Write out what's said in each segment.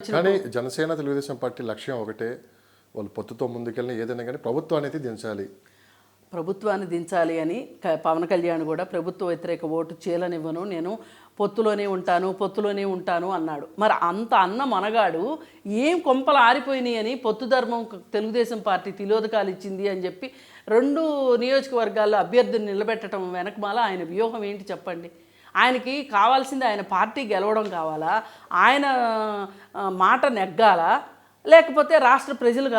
కానీ జనసేన తెలుగుదేశం పార్టీ లక్ష్యం ఒకటే వాళ్ళు పొత్తుతో ముందుకెళ్ళిన ఏదైనా కానీ ప్రభుత్వం అనేది దించాలి. ప్రభుత్వాన్ని దించాలి అని పవన్ కళ్యాణ్ కూడా ప్రభుత్వ వ్యతిరేక ఓటు చీలనివ్వను నేను పొత్తులోనే ఉంటాను పొత్తులోనే ఉంటాను అన్నాడు. మరి అంత అన్న మనగాడు ఏం కొంపలు ఆరిపోయినాయి అని పొత్తు ధర్మం తెలుగుదేశం పార్టీ తిలోదకాలు ఇచ్చింది అని చెప్పి రెండు నియోజకవర్గాల్లో అభ్యర్థిని నిలబెట్టడం వెనకమాల ఆయన వ్యూహం ఏంటి చెప్పండి? ఆయనకి కావాల్సింది ఆయన పార్టీ గెలవడం కావాలా? ఆయన మాట నెగ్గాలా? లేకపోతే రాష్ట్ర ప్రజలు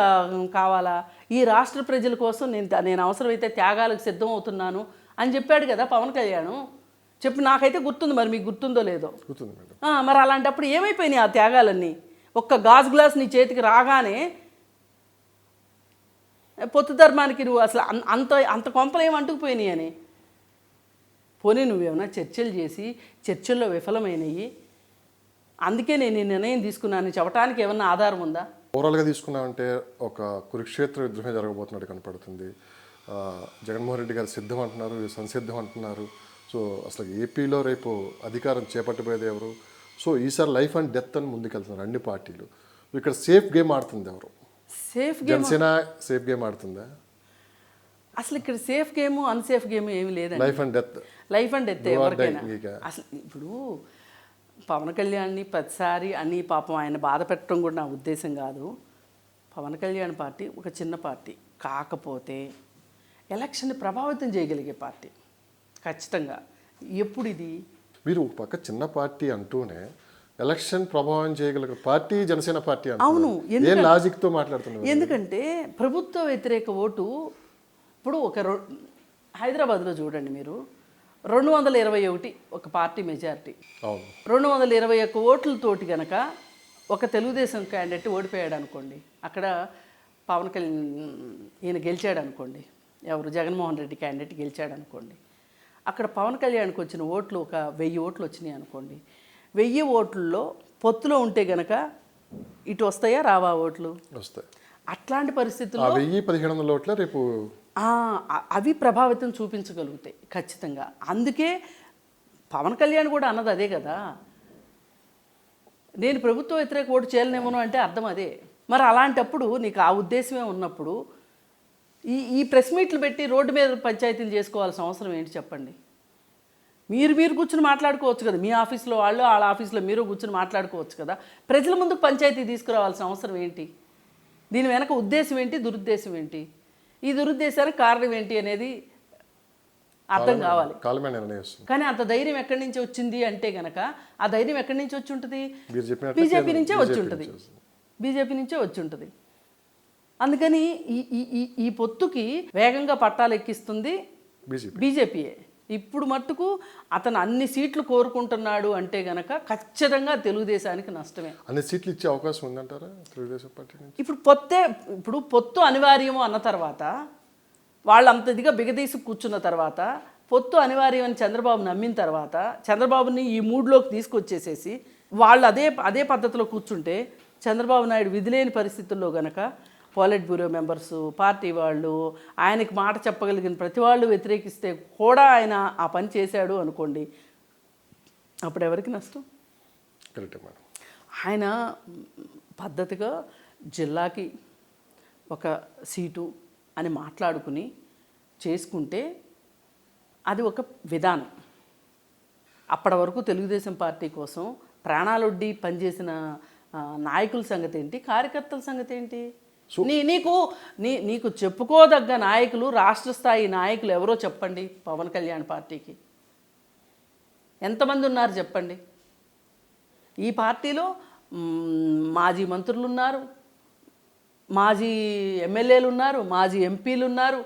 కావాలా? ఈ రాష్ట్ర ప్రజల కోసం నేను నేను అవసరమైతే త్యాగాలకు సిద్ధం అవుతున్నాను అని చెప్పాడు కదా పవన్ కళ్యాణ్. చెప్పి నాకైతే గుర్తుంది మరి మీకు గుర్తుందో లేదో. మరి అలాంటప్పుడు ఏమైపోయినాయి ఆ త్యాగాలన్నీ? ఒక్క గాజు గ్లాస్ నీ చేతికి రాగానే పొత్తు ధర్మానికి నువ్వు అసలు అంత అంత కొంపలు ఏమి అంటుకుపోయినాయి అని? పోనీ నువ్వేమన్నా చర్చలు చేసి చర్చల్లో విఫలమైనవి అందుకే నేను ఈ నిర్ణయం తీసుకున్నాను. చెప్పడానికి ఏమన్నా ఆధారం ఉందా? ఓవరాల్గా తీసుకున్నామంటే ఒక కురుక్షేత్ర యుద్ధమే జరగబోతున్నట్టు కనపడుతుంది. జగన్మోహన్ రెడ్డి గారు సిద్ధం అంటున్నారు సంసిద్ధం అంటున్నారు. సో అసలు ఏపీలో రేపు అధికారం చేపట్టబోయేది ఎవరు? సో ఈసారి లైఫ్ అండ్ డెత్ అని ముందుకెళ్తున్నారు అన్ని పార్టీలు. ఇక్కడ సేఫ్ గేమ్ ఆడుతుంది ఎవరు? సేఫ్ జనసేన సేఫ్ గేమ్ ఆడుతుందా? అసలు ఇక్కడ సేఫ్ గేమ్ అన్సేఫ్ గేమ్ ఏమీ లేదండి. Life and death life and death ఎవరికైనా. అసలు ఇప్పుడు పవన్ కళ్యాణ్ని ప్రతిసారి అన్ని పాపం ఆయన బాధ పెట్టడం కూడా నా ఉద్దేశం కాదు. పవన్ కళ్యాణ్ పార్టీ ఒక చిన్న పార్టీ. కాకపోతే ఎలక్షన్ని ప్రభావితం చేయగలిగే పార్టీ. ఖచ్చితంగా. ఎప్పుడు ఇది? మీరు ఒక పక్క చిన్న పార్టీ అంటూనే ఎలక్షన్ ప్రభావం చేయగలిగే పార్టీ జనసేన పార్టీ అవును, అంటున్నారు. ఏం లాజిక్తో మాట్లాడుతున్నారు ఎందుకంటే ప్రభుత్వ వ్యతిరేక ఓటు ఇప్పుడు ఒక రొ- హైదరాబాద్లో చూడండి మీరు రెండు వందల ఇరవై ఒకటి ఒక పార్టీ మెజారిటీ. రెండు వందల ఇరవై ఒక్క ఓట్లతోటి గనక ఒక తెలుగుదేశం క్యాండిడేట్ ఓడిపోయాడు అనుకోండి అక్కడ పవన్ కళ్యాణ్ ఈయన గెలిచాడు అనుకోండి ఎవరు? జగన్మోహన్ రెడ్డి క్యాండిడేట్ గెలిచాడు అనుకోండి అక్కడ పవన్ కళ్యాణ్కి వచ్చిన ఓట్లు ఒక వెయ్యి ఓట్లు వచ్చినాయి అనుకోండి వెయ్యి ఓట్లలో పొత్తులో ఉంటే గనక ఇటు వస్తాయా రావా ఓట్లు? వస్తాయి. అట్లాంటి పరిస్థితుల్లో వెయ్యి పదిహేడు వందల ఓట్ల రేపు అవి ప్రభావితం చూపించగలుగుతాయి ఖచ్చితంగా. అందుకే పవన్ కళ్యాణ్ కూడా అన్నది అదే కదా. నేను ప్రభుత్వ వ్యతిరేక ఓటు చేయలేమను అంటే అర్థం అదే. మరి అలాంటప్పుడు నీకు ఆ ఉద్దేశమే ఉన్నప్పుడు ఈ ఈ ప్రెస్ మీట్లు పెట్టి రోడ్డు మీద పంచాయతీలు చేసుకోవాల్సిన అవసరం ఏంటి చెప్పండి? మీరు మీరు కూర్చుని మాట్లాడుకోవచ్చు కదా. మీ ఆఫీస్లో వాళ్ళు వాళ్ళ ఆఫీస్లో మీరు కూర్చుని మాట్లాడుకోవచ్చు కదా. ప్రజల ముందు పంచాయతీ తీసుకురావాల్సిన అవసరం ఏంటి? దీని వెనక ఉద్దేశం ఏంటి దురుద్దేశం ఏంటి? ఈ దురుద్దేశానికి కారణం ఏంటి అనేది అర్థం కావాలి. కానీ అంత ధైర్యం ఎక్కడి నుంచి వచ్చింది అంటే గనక ఆ ధైర్యం ఎక్కడి నుంచి వచ్చి ఉంటుంది? బీజేపీ నుంచే వచ్చి ఉంటుంది. బీజేపీ నుంచే వచ్చి ఉంటుంది. అందుకని ఈ ఈ ఈ ఈ పొత్తుకి వేగంగా పట్టాలు ఎక్కిస్తుంది బీజేపీ. బీజేపీయే. ఇప్పుడు మట్టుకు అతను అన్ని సీట్లు కోరుకుంటున్నాడు అంటే గనక ఖచ్చితంగా తెలుగుదేశానికి నష్టమే. అన్ని సీట్లు ఇచ్చే అవకాశం ఉందంటారా తెలుగుదేశం పార్టీ నుంచి? ఇప్పుడు పొత్తే ఇప్పుడు పొత్తు అనివార్యము అన్న తర్వాత వాళ్ళు అంత ఇదిగా బిగదీసి కూర్చున్న తర్వాత పొత్తు అనివార్యం అని చంద్రబాబు నమ్మిన తర్వాత చంద్రబాబుని ఈ మూడ్లోకి తీసుకొచ్చేసేసి వాళ్ళు అదే అదే పద్ధతిలో కూర్చుంటే చంద్రబాబు నాయుడు విధిలేని పరిస్థితుల్లో గనక పాలిట్ బ్యూరో మెంబర్స్ పార్టీ వాళ్ళు ఆయనకి మాట చెప్పగలిగిన ప్రతి వాళ్ళు వ్యతిరేకిస్తే కూడా ఆయన ఆ పని చేశాడు అనుకోండి. అప్పుడు ఎవరికి నష్టం? కరెక్టే మేడం. ఆయన పద్ధతిగా జిల్లాకి ఒక సీటు అని మాట్లాడుకుని చేసుకుంటే అది ఒక విధానం. అప్పటి వరకు తెలుగుదేశం పార్టీ కోసం ప్రాణాలొడ్డి పనిచేసిన నాయకుల సంగతి ఏంటి కార్యకర్తల సంగతి ఏంటి నీ నీకు నీ నీకు చెప్పుకోదగ్గ నాయకులు రాష్ట్ర స్థాయి నాయకులు ఎవరో చెప్పండి పవన్ కళ్యాణ్ పార్టీకి. ఎంతమంది ఉన్నారు చెప్పండి? ఈ పార్టీలో మాజీ మంత్రులు ఉన్నారు మాజీ ఎమ్మెల్యేలు ఉన్నారు మాజీ ఎంపీలు ఉన్నారు